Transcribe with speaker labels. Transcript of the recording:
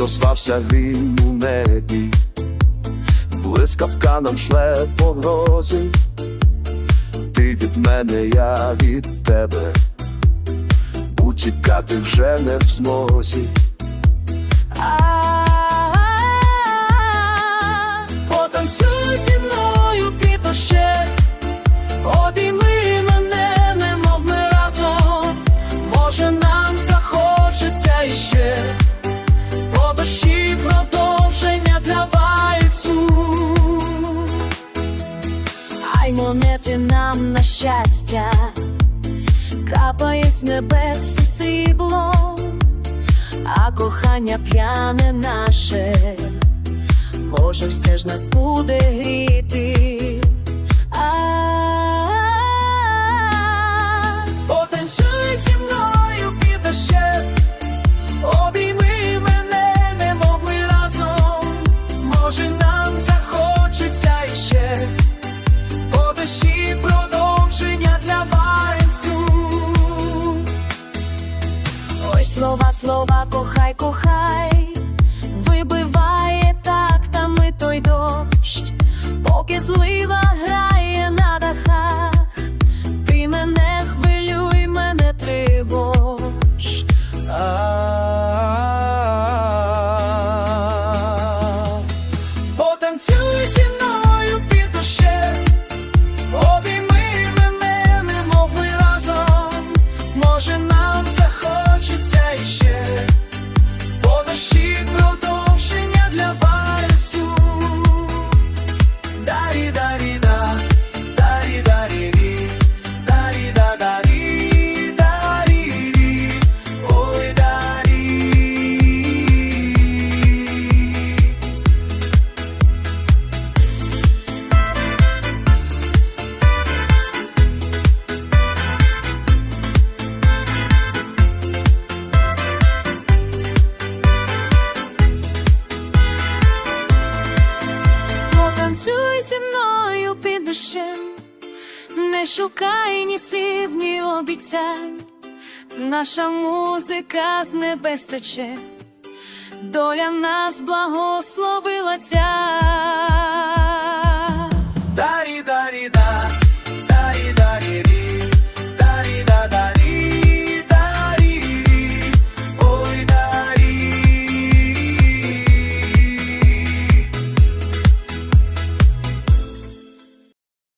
Speaker 1: Розозвався він у небі, блискавка нам шле погрози, ти від мене, я від тебе, утікати вже не в змозі.
Speaker 2: Ай, монети нам на щастя, капає з небес всі срібло, а кохання п'яне наше може, все ж нас буде гріти. Дощі продовження для вальсу. Ой, слова, слова, кохай, кохай, вибиває тактами той дощ, поки злива нам захочеться іще, Потанцюй зі мною під дощем, не шукай ні слів, ні обіцянь. Наша музика з небес тече, доля нас благословила ця.